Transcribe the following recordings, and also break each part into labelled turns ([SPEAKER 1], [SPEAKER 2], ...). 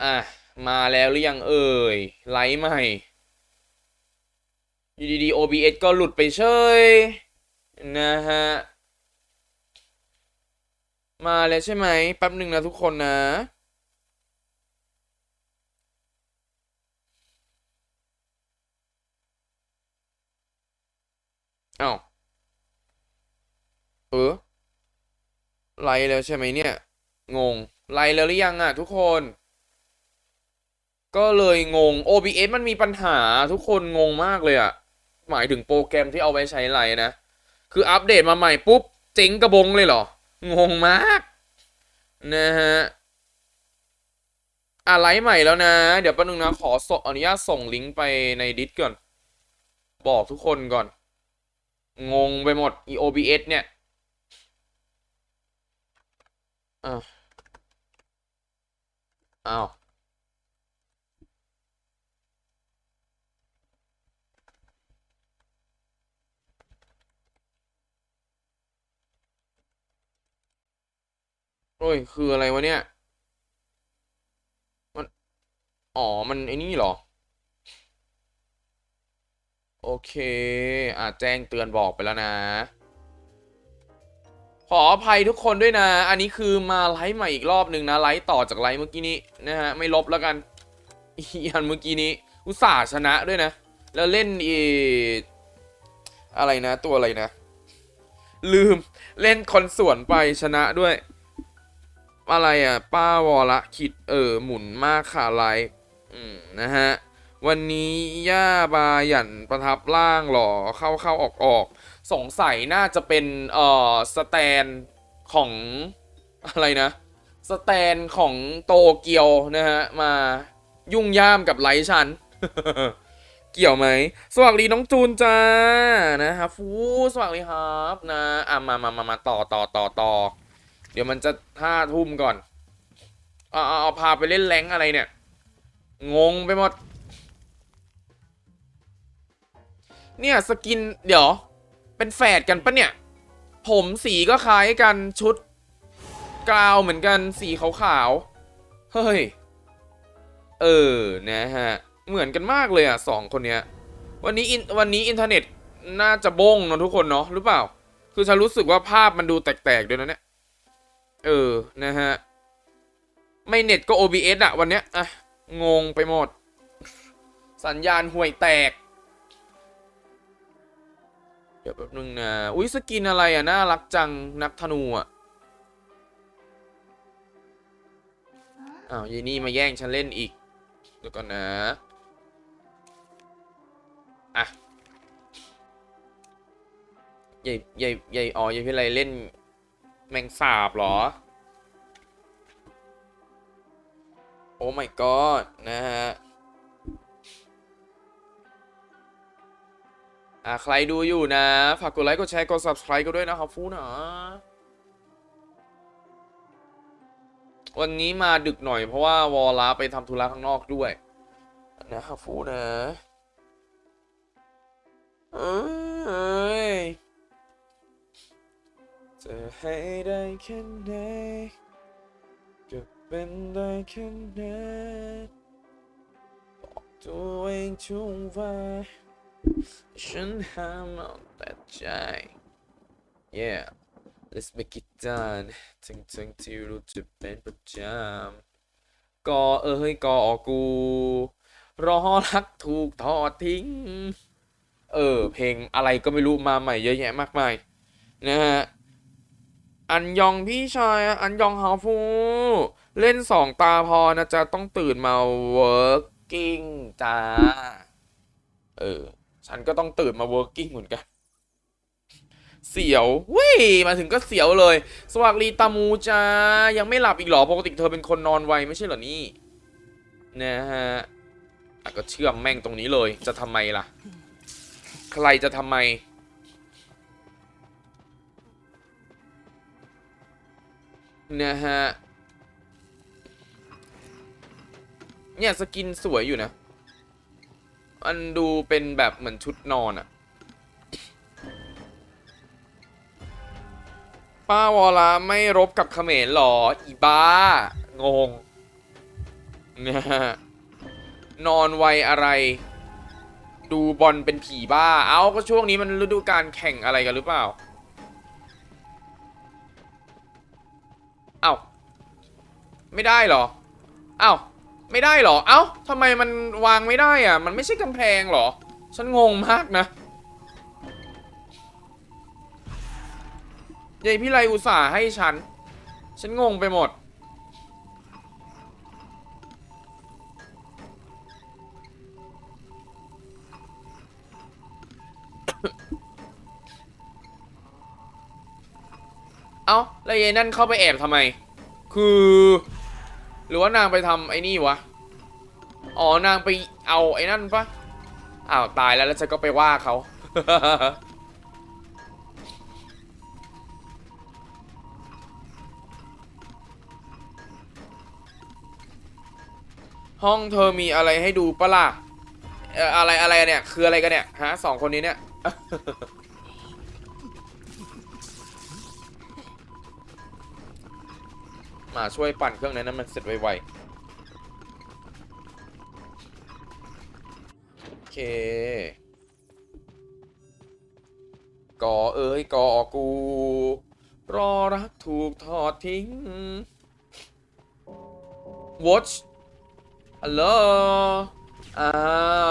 [SPEAKER 1] อะ มาแล้วหรือยังเอ่ย ไลฟ์ใหม่อยู่ดีๆ OBS ก็หลุดไปเฉยนะฮะ มาแล้วใช่ไหมแป๊บหนึ่งนะทุกคนนะเอ้าเออไลฟ์แล้วใช่ไหมเนี่ย งง ไลฟ์แล้วหรือยังอะทุกคน ก็เลยงง OBS มันมีปัญหาทุกคนงงมากเลยอะหมายถึงโปรแกรมที่เอาไว้ใช้ไลน์นะ คืออัปเดตมาใหม่ปุ๊บเจ๊งกระบงเลยเหรอ งงมาก นะฮะอะไลฟ์ใหม่แล้วนะ เดี๋ยวแป๊บนึงนะขอส่งอนุญาตส่งลิงก์ไปในดิสก่อน บอกทุกคนก่อน งงไปหมด EOBS เนี่ยอ้าว โอ้ย คืออะไรวะเนี่ย มัน อ๋อ มันไอ้นี่เหรอ โอเค อะแจ้งเตือนบอกไปแล้วนะ ขออภัยทุกคนด้วยนะ อันนี้คือมาไลฟ์ใหม่อีกรอบหนึ่งนะ ไลฟ์ต่อจากไลฟ์เมื่อกี้นี้นะฮะ ไม่ลบแล้วกัน อีอันเมื่อกี้นี้ อุตส่าห์ชนะด้วยนะ แล้วเล่นอีอะไรนะ ตัวอะไรนะ ลืม เล่นคนส่วนไปชนะด้วย อะไรอะ ป้าวอละคิดเออหมุนมากค่ะไลฟ์อืมนะฮะ วันนี้ย่าบาหยันประทับร่างหรอเข้าเข้าออกออกสงสัยน่าจะเป็นเอ่อสแตนของอะไรนะ สแตนของโตเกียวนะฮะ มายุ่งย่ามกับไลฟ์ฉันเกี่ยวไหม สวัสดีน้องจูนจ้านะครับฟูสวัสดีครับนะอะมามามามาต่อต่อต่อต่อ เดี๋ยวมันจะห้าทุ่มก่อนเอาเอาเอาพาไปเล่นแรงอะไรเนี่ย งงไปหมด เนี่ยสกินเดี๋ยว เป็นแฝดกันปะเนี่ย ผมสีก็คล้ายกันชุดกราวเหมือนกันสีขาวๆ เฮ้ย เออ นะฮะ เหมือนกันมากเลยอะสองคนเนี้ย วันนี้อินวันนี้อินเทอร์เน็ตน่าจะบงเนอะทุกคนเนาะหรือเปล่า คือฉันรู้สึกว่าภาพมันดูแตกๆด้วยนะเนี่ย เออ นะฮะ ไม่เน็ตก็ OBS อะวันเนี้ยอะงงไปหมด สัญญาณห่วยแตก เดี๋ยวแป๊บนึงนะ อุ้ยสกินอะไรอะน่ารักจังนักธนูอะอ้าวยีนี่มาแย่งฉันเล่นอีกเดี๋ยวก่อนนะ อะใหญ่ใหญ่ใหญ่อ๋อใหญ่พี่ไรเล่น แมงสาบเหรอ โอ้ my god นะฮะอะใครดูอยู่นะ ฝากกดไลค์ กดแชร์ กด subscribe ก็ด้วยนะครับฟูนะวันนี้มาดึกหน่อยเพราะว่าวอลาไปทำธุระข้างนอกด้วย นะครับฟูนะเอ้ย จะให้ได้แค่ไหนจะเป็นได้แค่ไหนบอกตัวเองทุกวันฉันห้ามเอาแต่ใจ yeah let's make it done ถึงถึงที่รู้จะเป็นประจำก็เอ้ยก็กู รอรักถูกทอดทิ้ง เออ เพลงอะไรก็ไม่รู้มาใหม่เยอะแยะมากมายนะฮะ อันยองพี่ชายอันยองฮาฟูเล่นสองตาพอนะจ๊ะ ต้องตื่นมา working จ้า เออ ฉันก็ต้องตื่นมา working เหมือนกัน เสียวเว้ยมาถึงก็เสียวเลย สวัสดีตามูจ้า ยังไม่หลับอีกหรอปกติเธอเป็นคนนอนไวไม่ใช่เหรอนี่ นะฮะก็เชื่อมแม่งตรงนี้เลย จะทำไมล่ะ ใครจะทำไม นะฮะ เนี่ยสกินสวยอยู่นะ มันดูเป็นแบบเหมือนชุดนอนอะป้าวอลาไม่รบกับเขมรหรอ อีบ้า งงนะฮะนอนไวอะไร ดูบอลเป็นผีบ้า เอ้าก็ช่วงนี้มันฤดูการแข่งอะไรกันหรือเปล่า เอ้าไม่ได้เหรอ เอ้าไม่ได้เหรอ เอ้าทำไมมันวางไม่ได้อะ มันไม่ใช่กำแพงเหรอ ฉันงงมากนะยายพี่ไรอุตส่าห์ให้ฉัน ฉันงงไปหมด แล้วยายนั่นเข้าไปแอบทำไม คือ หรือว่านางไปทำไอ้นี่วะ อ๋อนางไปเอาไอ้นั่นปะอ้าวตายแล้วแล้วฉันก็ไปว่าเขา ห้องเธอมีอะไรให้ดูปะล่ะอะไรอะไรเนี่ย คืออะไรกันเนี่ย ฮะสองคนนี้เนี่ย มาช่วยปั่นเครื่องนั้นนั้นมันเสร็จไวๆ โอเค กอเอ้ยกอกู รอรักถูกทอดทิ้ง watch ฮัลโหลอ้า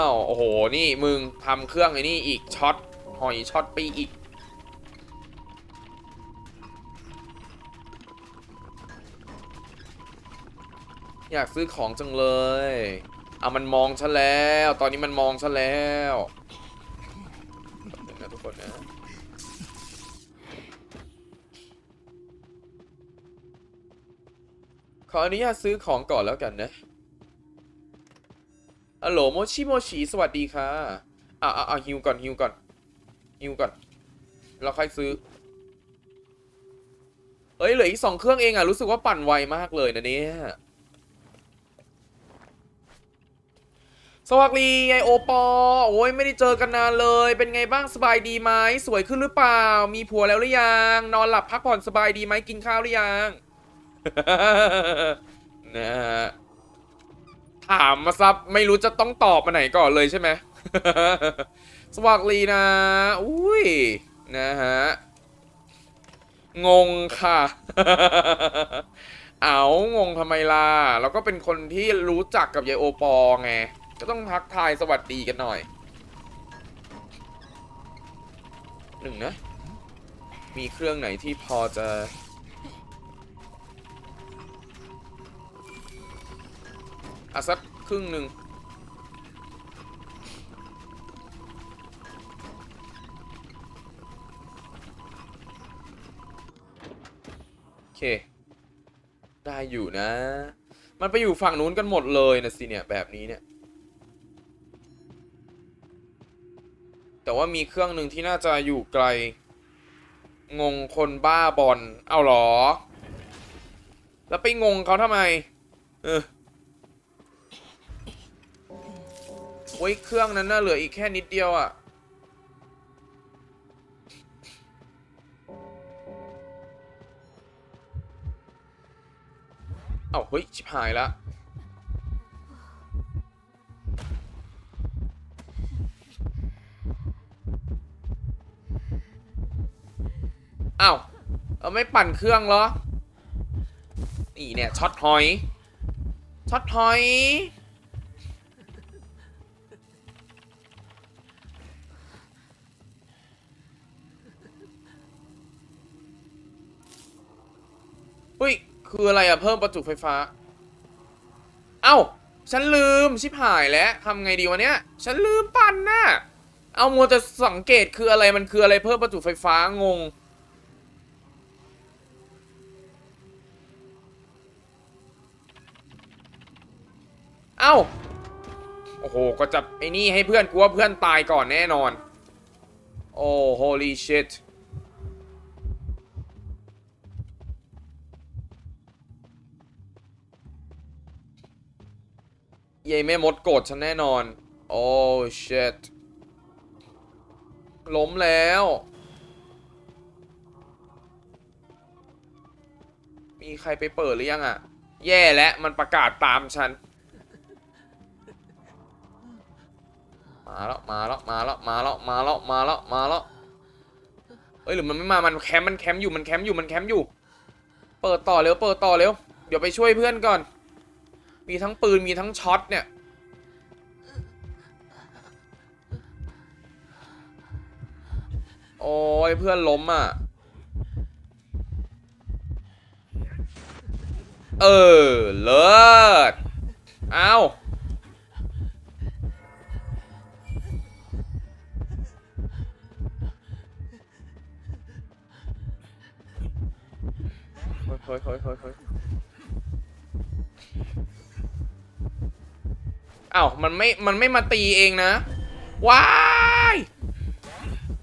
[SPEAKER 1] ว โอ้โห นี่มึงทำเครื่องไอ้นี่อีกช็อตหอยช็อตไปอีก อยากซื้อของจังเลยเอามันมองฉันแล้ว ตอนนี้มันมองฉันแล้วนะทุกคนนะขออนุญาตซื้อของก่อนแล้วกันนะฮัลโหลโมชิโมชิสวัสดีค่ะอะอะอะฮิวก่อนฮิวก่อนฮิวก่อนแล้วค่อยซื้อ เอ้ยเหลืออีกสองเครื่องเองอะรู้สึกว่าปั่นไวมากเลยนะเนี่ย วัสดีไงโอปอ โอ้ยไม่ได้เจอกันนานเลย เป็นไงบ้างสบายดีไหมสวยขึ้นหรือเปล่า มีผัวแล้วหรือยัง นอนหลับพักผ่อนสบายดีไหมกินข้าวหรือยังนะฮะถามมาซับไม่รู้จะต้องตอบมาไหนก่อนเลยใช่ไหมสวัสดีนะอุ้ยนะฮะงงค่ะ เอางงทำไมล่ะเราก็เป็นคนที่รู้จักกับยายโอปอไง ก็ต้องทักทายสวัสดีกันหน่อยหนึ่งนะ มีเครื่องไหนที่พอจะอะสักครึ่งหนึ่งโอเค ได้อยู่นะ มันไปอยู่ฝั่งนู้นกันหมดเลยนะสิเนี่ย แบบนี้เนี่ย แต่ว่ามีเครื่องหนึ่งที่น่าจะอยู่ไกล งงคนบ้าบอล เอาหรอ แล้วไปงงเขาทำไม เออโอ้ยเครื่องนั้นน่าเหลืออีกแค่นิดเดียวอะ่ะเอ้าเฮ้ย ชิบหายละเอ้าเอา ไม่ปั่นเครื่องเหรอ นี่เนี่ยช็อตหอย ช็อตหอย อุ้ย คืออะไรอะเพิ่มประจุไฟฟ้า เอ้า ฉันลืมชิบหายแล้วทำไงดีวะเนี้ย ฉันลืมปั่นน่ะเอามัวจะสังเกตคืออะไรมันคืออะไรเพิ่มประจุไฟฟ้างง เอ้า โอ้โห ก็จะไอ้นี่ให้เพื่อนกูว่าเพื่อนตายก่อนแน่นอน โอ้ holy shit เยัยแม่มดโกรธฉันแน่นอน โอ้ shit ล้มแล้ว มีใครไปเปิดหรือยังอะ่ะ แย่แล้วมันประกาศตามฉัน มาแล้วมาแล้วมาแล้วมาแล้วมาแล้วมาแล้วมาแล้วเอ้ยหรือมันไม่มา มันแคมป์มันแคมป์อยู่มันแคมป์อยู่มันแคมป์อยู่ เปิดต่อเร็วเปิดต่อเร็ว เดี๋ยวไปช่วยเพื่อนก่อน มีทั้งปืนมีทั้งช็อตเนี่ยโอ้ยเพื่อนล้มอะ เออ เลิศ เอาเฮ้ยเฮ้ยเฮ้ยเฮ้ยเฮ้ยอ้าวมันไม่ มันไม่มาตีเองนะ ว้าย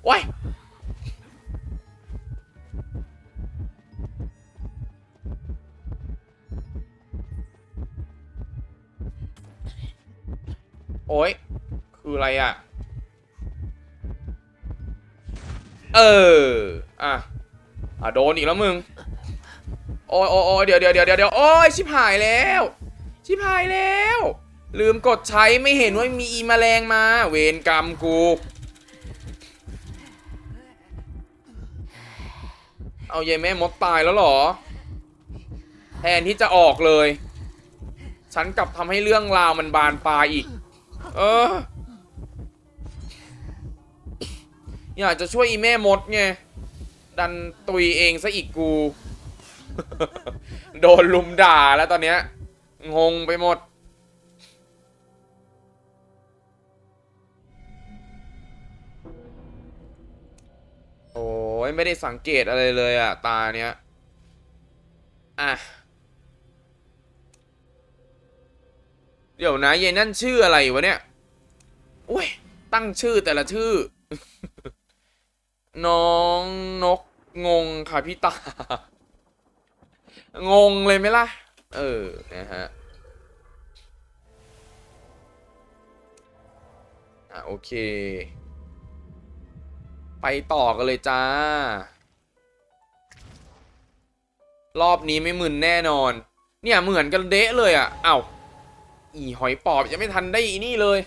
[SPEAKER 1] ว้ายโอ้ย คืออะไรอะ เออ อะ อะ โดนอีกแล้วมึง โอ้ยโอ้ยเดี๋ยวเดี๋ยวเดี๋ยวเดี๋ยวโอ้ยชิบหายแล้ว ชิบหายแล้ว ลืมกดใช้ไม่เห็นว่ามีอีแมลงมา เวรกรรมกูเอายายแม่มดตายแล้วหรอ แทนที่จะออกเลย ฉันกลับทำให้เรื่องราวมันบานปลายอีก เออ อยากจะช่วยอีแม่มดไง ดันตุยเองซะอีกกู โดนลุมด่าแล้วตอนเนี้ย งงไปหมด โอ้ยไม่ได้สังเกตอะไรเลยอะตาเนี้ย อะ เดี๋ยวนะเยนั่นชื่ออะไรวะเนี่ยโอ้ย ตั้งชื่อแต่ละชื่อ น้องนกงงค่ะพี่ตา งงเลยไหมล่ะ เออ นะฮะอะโอเค ไปต่อกันเลยจ้า รอบนี้ไม่มึนแน่นอน เนี่ยเหมือนกันเดะเลยอะ เอ้า อีหอยปอบยังไม่ทันได้อีนี่เลย